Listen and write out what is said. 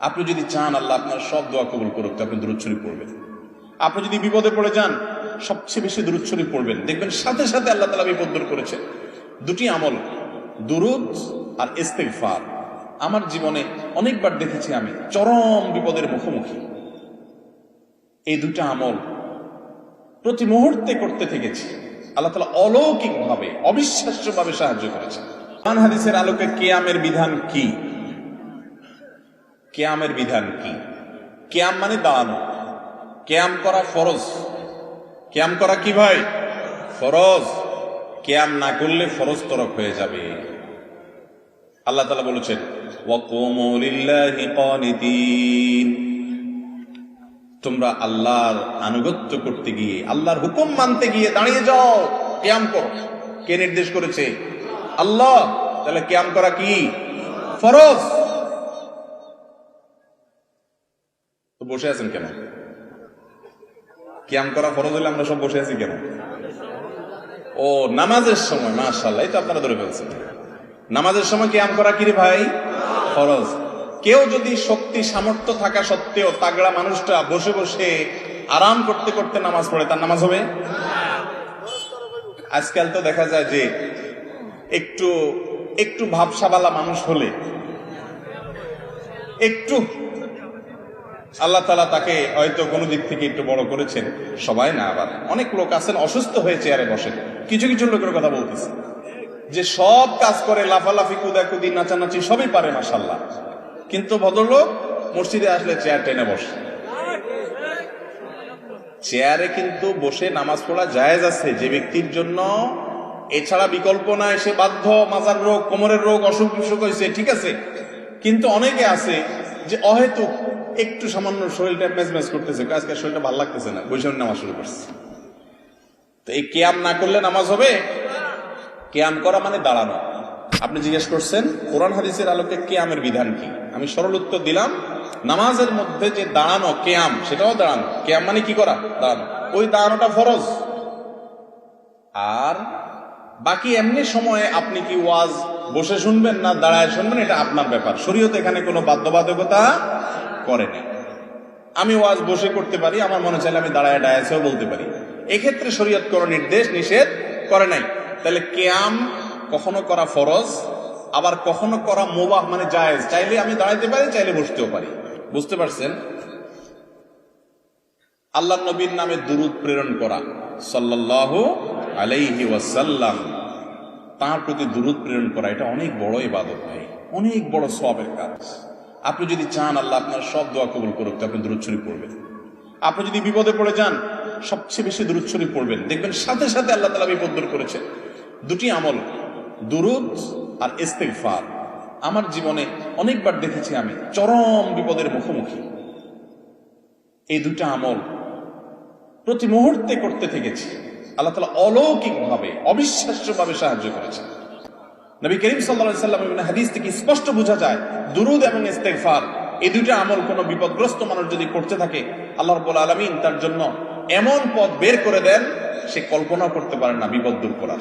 আপনি যদি চান, আল্লাহ আপনার সব দোয়া কবুল করুক আপনি দূরত শরীফ পড়বেন। আপনি যদি বিপদে পড়ে যান, সবচেয়ে বেশি দূরত শরীফ পড়বেন। দেখবেন সাথে সাথে আল্লাহ তালা বিপদ দূর করেছে দুটি আমল, দুরুদ আর ইস্তেগফার। আমার জীবনে অনেকবার দেখেছি আমি, চরম বিপদের মুখোমুখি। এই দুটো আমল প্রতি মুহূর্তে করতে থেকেছি। আল্লাহ তালা অলৌকিকভাবে, অবিশ্বাস্যভাবে সাহায্য করেছে আলোকে কেয়ামের বিধান কি? কেয়ামের বিধান কি? কেয়াম মানে দাঁড়ানো কেয়াম করা ফরজ। কেয়াম করা কি ভাই? ফরজ। কেয়াম না করলে ফরজ তরক হয়ে যাবে। আল্লাহ তালা বলেছেন তোমরা আল্লাহর আনুগত্য করতে গিয়ে, আল্লাহর হুকুম মানতে গিয়ে দাঁড়িয়ে যাও। ক্যাম করো। কে নির্দেশ করেছে? আল্লাহ। তাহলে ক্যাম করা কি? ফরজ। বসে আছেন কেন? ক্যাম করা ফরজ হলে আমরা সব বসে আছি কেন? ও, নামাজের সময় মাশাল্লাহ এই তো আপনারা ধরে ফেলছেন। নামাজের সময় ক্যাম করা কিরে ভাই? ফরজ। কেউ যদি শক্তি, সামর্থ্য থাকা সত্ত্বেও তাগড়া মানুষটা বসে বসে আরাম করতে করতে নামাজ পড়ে, তার নামাজ হবে? আজকাল তো দেখা যায় যে একটু একটু ভাবসাবালা মানুষ হলে, একটু আল্লাহ তালা তাকে হয়তো কোনো দিক থেকে একটু বড় করেছেন, সবাই না আবার অনেক লোক আছেন, অসুস্থ হয়ে চেয়ারে বসেন। কিছু কিছু লোকের কথা বলতেছে। যে সব কাজ করে, লাফালাফি, কুদাকুদি, নাচানাচি সবই পারে মাসাল্লাহ কিন্তু ভদ্রলোক মসজিদে আসলে চেয়ার টেনে বসে। চেয়ারে কিন্তু বসে নামাজ পড়া জায়েজ আছে যে ব্যক্তির জন্য। এছাড়া বিকল্প নাই, সে বাধ্য, মাজার রোগ, কোমরের রোগ অসুখ বিসুখ হয়েছে ঠিক আছে। কিন্তু অনেকে আছে যে অহেতুক একটু সামান্য শরীরটা ম্যাচ ম্যাচ করতেছে আজকে শরীরটা ভালো লাগতেছে না বৈশাখ নামাজ শুরু করছে। তো এই কেয়াম না করলে নামাজ হবে? কেয়াম করা মানে দাঁড়ানো। আপনি জিজ্ঞেস করছেন, কোরআন হাদিসের আলোকে কেয়ামের বিধান কি? আমি সরল উত্তর দিলাম, নামাজের মধ্যে যে দাঁড়ানো, কেয়াম, সেটাও দাঁড়ানো। কেয়াম মানে কি করা? দাঁড়ানো। ওই দাঁড়ানোটা ফরজ। আর বাকি এমনি সময়ে আপনি কি ওয়াজ বসে শুনবেন না দাঁড়ায় শুনবেন, এটা আপনার ব্যাপার। শরীয়ত এখানে কোনো বাধ্যবাধকতা করে না। আমি ওয়াজ বসে করতে পারি, আমার মনে চাইলে আমি দাঁড়ায় ডায়াসেও বলতে পারি। এক্ষেত্রে শরীয়ত কোনো নির্দেশ, নিষেধ করে নাই। তাহলে কেয়াম কখনো করা ফরজ, আবার কখনো করা মোবাহ মানে জায়েজ। চাইলে আমি দাঁড়াইতে পারি, চাইলে বসতেও পারি। বুঝতে পারছেন? আল্লাহ নবীর নামে দুরুদ প্রেরণ করা, সাল্লাল্লাহু আলাইহি ওয়াসাল্লাম, তার প্রতি দুরুদ প্রেরণ করা, এটা অনেক বড় ইবাদত ভাই। অনেক বড় সবের কাজ। আপনি যদি চান, আল্লাহ আপনার সব দোয়া কবুল করুক আপনি দূরত শরীফ পড়বেন। আপনি যদি বিপদে পড়ে যান, সবচেয়ে বেশি দূরত শরীফ পড়বেন। দেখবেন সাথে সাথে আল্লাহ তালা বিপদ দূর করেছে দুটি আমল, দুরুদ আর ইস্তেগফার। আমার জীবনে অনেকবার দেখেছি আমি, চরম বিপদের মুখোমুখি। এই দুটো আমল প্রতি মুহূর্তে করতে থেকেছি। আল্লাহ তালা অলৌকিকভাবে, অবিশ্বাস্যভাবে সাহায্য করেছে নবী করিম সাল্লা সাল্লাম হাদিস থেকে স্পষ্ট বোঝা যায়, দুরুদ এবং ইস্তেকফার এই দুইটা আমল কোনো বিপদগ্রস্ত মানুষ যদি করতে থাকে, আল্লাহ রব্বুল আলমিন তার জন্য এমন পথ বের করে দেন, সে কল্পনা করতে পারে না বিপদ দূর করার।